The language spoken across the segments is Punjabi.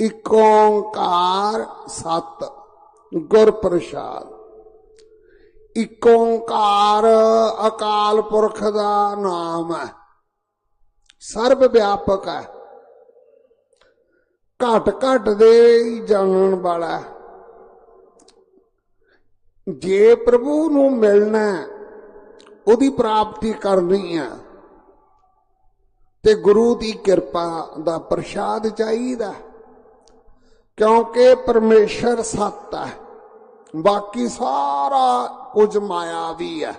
ਇਕ ਓੰਕਾਰ ਸਤ, ਗੁਰ ਪ੍ਰਸਾਦ। ਇਕ ਓੰਕਾਰ ਅਕਾਲ ਪੁਰਖ ਦਾ ਨਾਮ ਹੈ। ਸਰਬ ਵਿਆਪਕ ਹੈ। ਘਟ ਘਟ ਦੇ ਹੀ ਜਾਣਨ ਵਾਲਾ ਜੇ ਪ੍ਰਭੂ ਨੂੰ ਮਿਲਣਾ ਉਹਦੀ ਪ੍ਰਾਪਤੀ ਕਰਨੀ ਹੈ। ਤੇ ਗੁਰੂ ਦੀ ਕਿਰਪਾ ਦਾ ਪ੍ਰਸ਼ਾਦ ਚਾਹੀਦਾ ਕਿਉਂਕਿ ਪਰਮੇਸ਼ਰ ਸੱਤ ਹੈ। ਬਾਕੀ ਸਾਰਾ ਕੁਝ ਮਾਇਆਵੀ ਹੈ।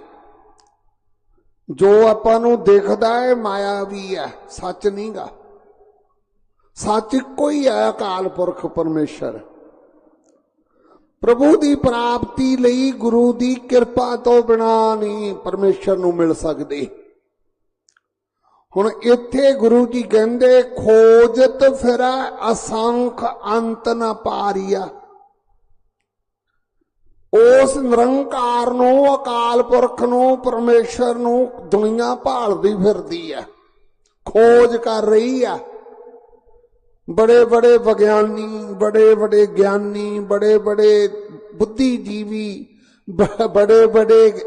ਜੋ ਆਪਾਂ ਨੂੰ ਦਿਖਦਾ ਹੈ ਮਾਇਆਵੀ ਹੈ। ਸੱਚ ਨਹੀਂਗਾ ਸੱਚ ਕੋਈ ਹੈ, ਅਕਾਲ ਪੁਰਖ ਪਰਮੇਸ਼ਰ। ਪ੍ਰਭੂ ਦੀ ਪ੍ਰਾਪਤੀ ਲਈ ਗੁਰੂ ਦੀ ਕਿਰਪਾ ਤੋਂ ਬਿਨਾ ਨਹੀਂ ਪਰਮੇਸ਼ਰ ਨੂੰ ਮਿਲ ਸਕਦੇ। ਹੁਣ ਇੱਥੇ ਗੁਰੂ ਜੀ ਕਹਿੰਦੇ, ਖੋਜਤ ਫਿਰੈ, ਅਸੰਖ ਅੰਤ ਨ ਪਾਰੀਆ। ਉਸ ਨਿਰੰਕਾਰ ਨੂੰ, ਅਕਾਲ ਪੁਰਖ ਨੂੰ, ਪਰਮੇਸ਼ਰ ਨੂੰ ਦੁਨੀਆ ਭਾਲਦੀ ਫਿਰਦੀ ਹੈ ਖੋਜ ਕਰ ਰਹੀ ਹੈ ਬੜੇ ਬੜੇ ਵਿਗਿਆਨੀ, ਬੜੇ ਬੜੇ ਗਿਆਨੀ, ਬੜੇ ਬੜੇ ਬੁੱਧੀਜੀਵੀ, ਬ- ਬੜੇ ਬੜੇ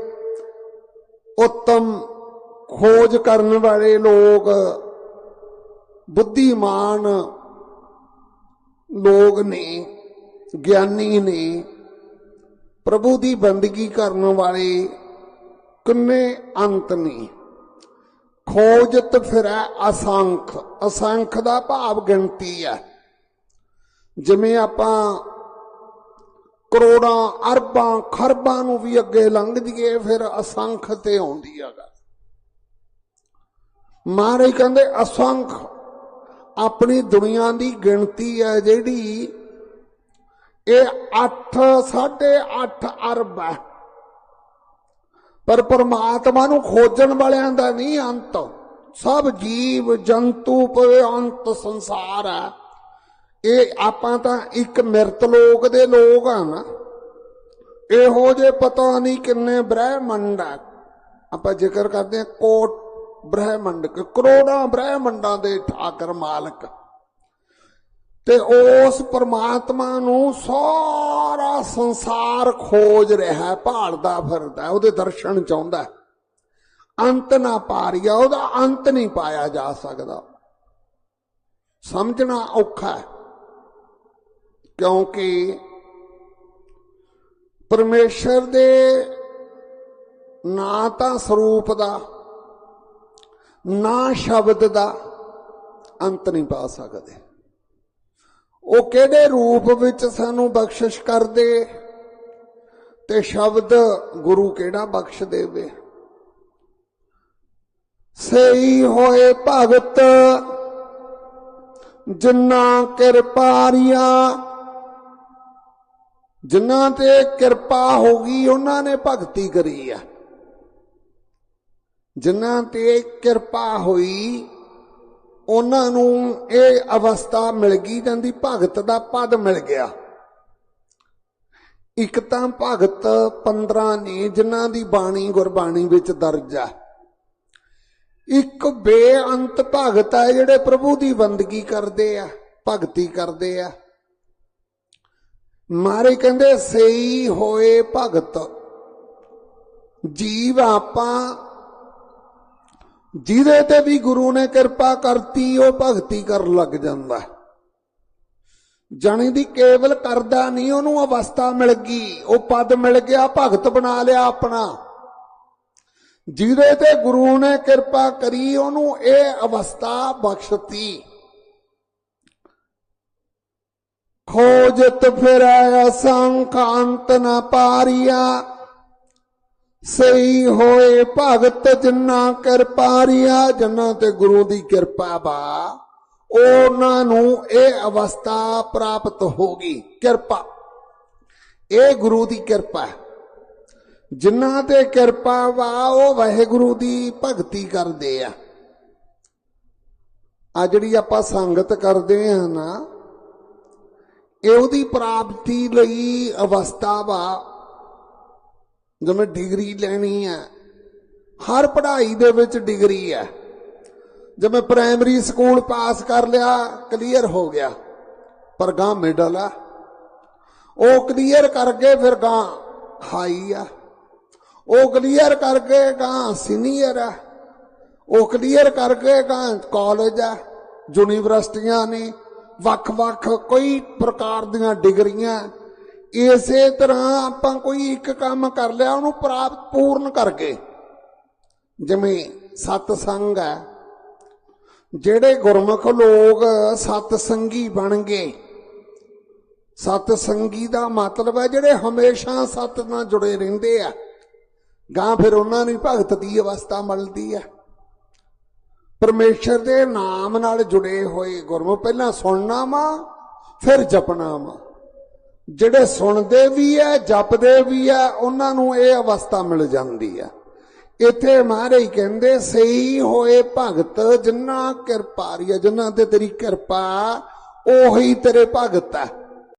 ਉੱਤਮ ਖੋਜ ਕਰਨ ਵਾਲੇ ਲੋਕ, ਬੁੱਧੀਮਾਨ ਲੋਕ ਨੇ, ਗਿਆਨੀ ਨੇ, ਪ੍ਰਭੂ ਦੀ ਬੰਦਗੀ ਕਰਨ ਵਾਲੇ ਕਿੰਨੇ ਅੰਤ ਨਹੀਂ ਖੋਜਤ ਫਿਰੈ ਅਸੰਖ। ਅਸੰਖ ਦਾ ਭਾਵ ਗਿਣਤੀ ਹੈ। ਜਿਵੇਂ ਆਪਾਂ ਕਰੋੜਾਂ, ਅਰਬਾਂ, ਖਰਬਾਂ ਨੂੰ ਵੀ ਅੱਗੇ ਲੰਘ ਜੀਏ ਫਿਰ ਅਸੰਖ ਤੇ ਆਉਂਦੀ ਹੈਗਾ। ਮਹਾਰਾਜ ਕਹਿੰਦੇ, ਅਸੰਖ। ਆਪਣੀ ਦੁਨੀਆ ਦੀ ਗਿਣਤੀ ਹੈ ਜਿਹੜੀ, ਇਹ 8 8.5 ਅਰਬ ਹੈ। ਪਰ ਪਰਮਾਤਮਾ ਨੂੰ ਖੋਜਣ ਵਾਲਿਆਂ ਦਾ ਨਹੀਂ ਅੰਤ। ਸਭ ਜੀਵ, ਜੰਤੂ ਪਵੇ ਅੰਤ ਸੰਸਾਰ ਹੈ। ਇਹ ਆਪਾਂ ਤਾਂ ਇੱਕ ਮਿਰਤ ਲੋਕ ਦੇ ਲੋਕ ਆ ਨਾ। ਇਹੋ ਜੇ ਪਤਾ ਨਹੀਂ ਕਿੰਨੇ ਬ੍ਰਹਿਮੰਡ ਆ ਆਪਾਂ ਜ਼ਿਕਰ ਕਰਦੇ ਹਾਂ ਕੋਟ ਬ੍ਰਹਿਮੰਡ ਕਰੋੜਾਂ ਬ੍ਰਹਿਮੰਡਾਂ ਦੇ ਠਾਕਰ ਮਾਲਕ। ਤੇ ਉਸ ਪਰਮਾਤਮਾ ਨੂੰ ਸਾਰਾ ਸੰਸਾਰ ਖੋਜ ਰਿਹਾ ਹੈ, ਭਾਲਦਾ ਫਿਰਦਾ ਹੈ, ਉਹਦੇ ਦਰਸ਼ਨ ਚਾਹੁੰਦਾ ਅੰਤ ਨਾ ਪਾਰਿਆ ਉਹਦਾ ਅੰਤ ਨਹੀਂ ਪਾਇਆ ਜਾ ਸਕਦਾ। ਸਮਝਣਾ ਔਖਾ ਹੈ ਕਿਉਂਕਿ ਪਰਮੇਸ਼ਰ ਦੇ ਨਾ ਤਾਂ ਸਰੂਪ ਦਾ ਨਾ ਸ਼ਬਦ ਦਾ ਅੰਤ ਨਹੀਂ ਪਾ ਸਕਦੇ। ਉਹ ਕਿਹੜੇ ਰੂਪ ਵਿੱਚ ਸਾਨੂੰ ਬਖਸ਼ਿਸ਼ ਕਰਦੇ ਤੇ ਸ਼ਬਦ ਗੁਰੂ ਕਿਹੜਾ ਬਖਸ਼ ਦੇਵੇ? ਸਹੀ ਹੋਏ ਭਗਤ, ਜਿੰਨਾ ਕਿਰਪਾਰੀਆ ਜਿਨ੍ਹਾਂ ਤੇ ਕਿਰਪਾ ਹੋ ਗਈ, ਉਹਨਾਂ ਨੇ ਭਗਤੀ ਕਰੀ ਆ। ਜਿਨ੍ਹਾਂ ਤੇ ਕਿਰਪਾ ਹੋਈ, ਉਹਨਾਂ ਨੂੰ ਇਹ ਅਵਸਥਾ ਮਿਲ ਗਈ ਜਾਂਦੀ ਭਗਤ ਦਾ ਪਦ ਮਿਲ ਗਿਆ। ਇੱਕ ਤਾਂ ਭਗਤ 15 ਨੇ ਜਿਨ੍ਹਾਂ ਦੀ ਬਾਣੀ ਗੁਰਬਾਣੀ ਵਿੱਚ ਦਰਜ ਹੈ। ਇੱਕ ਬੇਅੰਤ ਭਗਤ ਹੈ ਜਿਹੜੇ ਪ੍ਰਭੂ ਦੀ ਬੰਦਗੀ ਕਰਦੇ ਆ, ਭਗਤੀ ਕਰਦੇ ਆ। ਮਾਰੇ ਕਹਿੰਦੇ ਸਹੀ ਹੋਏ ਭਗਤ, ਜੀਵ ਆਪਾਂ ਜਿਹਦੇ ਤੇ ਵੀ ਗੁਰੂ ਨੇ ਕਿਰਪਾ ਕਰਤੀ, ਉਹ ਭਗਤੀ ਕਰਨ ਲੱਗ ਜਾਂਦਾ ਹੈ। ਜਾਣੀ ਦੀ ਕੇਵਲ ਕਰਦਾ ਨਹੀਂ, ਉਹਨੂੰ ਅਵਸਥਾ ਮਿਲ ਗਈ, ਉਹ ਪਦ ਮਿਲ ਗਿਆ, ਭਗਤ ਬਣਾ ਲਿਆ ਆਪਣਾ ਜਿਹਦੇ ਤੇ ਗੁਰੂ ਨੇ ਕਿਰਪਾ ਕਰੀ, ਉਹਨੂੰ ਇਹ ਅਵਸਥਾ ਬਖਸ਼ਤੀ ਖੋਜਤ ਫਿਰੈ ਅਸੰਖ ਅੰਤ ਨ ਪਾਰੀਆ ਸਹੀ ਹੋਏ ਭਗਤ ਜਿਨ੍ਹਾਂ ਕਿਰਪਾਰੀਆ ਜਿਨ੍ਹਾਂ ਤੇ ਗੁਰੂ ਦੀ ਕਿਰਪਾ ਬਾ ਉਹਨਾਂ ਨੂੰ ਇਹ ਅਵਸਥਾ ਪ੍ਰਾਪਤ ਹੋ ਗਈ, ਕਿਰਪਾ। ਇਹ ਗੁਰੂ ਦੀ ਕਿਰਪਾ ਹੈ। ਜਿਨ੍ਹਾਂ ਤੇ ਕਿਰਪਾ ਵਾ, ਉਹ ਵਾਹਿਗੁਰੂ ਦੀ ਭਗਤੀ ਕਰਦੇ ਆ। ਆ ਜਿਹੜੀ ਆਪਾਂ ਸੰਗਤ ਕਰਦੇ ਆ ਨਾ ਇਹ ਉਹਦੀ ਪ੍ਰਾਪਤੀ ਲਈ ਅਵਸਥਾ ਵਾ ਜਿਵੇਂ ਡਿਗਰੀ ਲੈਣੀ ਹੈ ਹਰ ਪੜ੍ਹਾਈ ਦੇ ਵਿੱਚ ਡਿਗਰੀ ਹੈ ਜਿਵੇਂ ਪ੍ਰਾਇਮਰੀ ਸਕੂਲ ਪਾਸ ਕਰ ਲਿਆ, ਕਲੀਅਰ ਹੋ ਗਿਆ। ਪਰ ਗਾਂ ਮਿਡਲ ਆ। ਉਹ ਕਲੀਅਰ ਕਰਕੇ ਫਿਰ ਗਾਂ ਹਾਈ ਆ। ਉਹ ਕਲੀਅਰ ਕਰਕੇ ਗਾਂ ਸੀਨੀਅਰ ਆ। ਉਹ ਕਲੀਅਰ ਕਰਕੇ ਗਾਂ ਕਾਲਜ ਆ। ਯੂਨੀਵਰਸਿਟੀਆਂ ਨੇ ਵੱਖ-ਵੱਖ ਕੋਈ ਪ੍ਰਕਾਰ ਦੀਆਂ ਡਿਗਰੀਆਂ ਇਸੇ ਤਰ੍ਹਾਂ ਆਪਾਂ ਕੋਈ ਇੱਕ ਕੰਮ ਕਰ ਲਿਆ, ਉਹਨੂੰ ਪ੍ਰਾਪਤ ਪੂਰਨ ਕਰਕੇ। ਜਿਵੇਂ ਸਤ ਸੰਗ ਹੈ, ਜਿਹੜੇ ਗੁਰਮੁਖ ਲੋਕ ਸਤ ਸੰਗੀ ਬਣ ਗਏ ਸਤ ਸੰਗੀ ਦਾ ਮਤਲਬ ਹੈ ਜਿਹੜੇ ਹਮੇਸ਼ਾ ਸਤ ਨਾਲ ਜੁੜੇ ਰਹਿੰਦੇ ਆ। ਗਾਂ ਫਿਰ ਉਹਨਾਂ ਨੂੰ ਭਗਤ ਦੀ ਅਵਸਥਾ ਮਿਲਦੀ ਆ ਪਰਮੇਸ਼ਰ ਦੇ ਨਾਮ ਨਾਲ ਜੁੜੇ ਹੋਏ ਗੁਰਮੁਖ, ਪਹਿਲਾਂ ਸੁਣਨਾ ਵਾ, ਫਿਰ ਜਪਣਾ ਵਾ। ਜਿਹੜੇ ਸੁਣਦੇ ਵੀ ਐ, ਜਪਦੇ ਵੀ ਐ, ਉਹਨਾਂ ਨੂੰ ਇਹ ਅਵਸਥਾ ਮਿਲ ਜਾਂਦੀ ਆ ਇੱਥੇ ਮਹਾਰਾਜ ਕਹਿੰਦੇ, ਸਹੀ ਹੋਏ ਭਗਤ ਜਿਨ੍ਹਾਂ ਕਿਰਪਾਰੀ ਜਿਨ੍ਹਾਂ ਤੇ ਤੇਰੀ ਕਿਰਪਾ, ਉਹੀ ਤੇਰੇ ਭਗਤ ਹੈ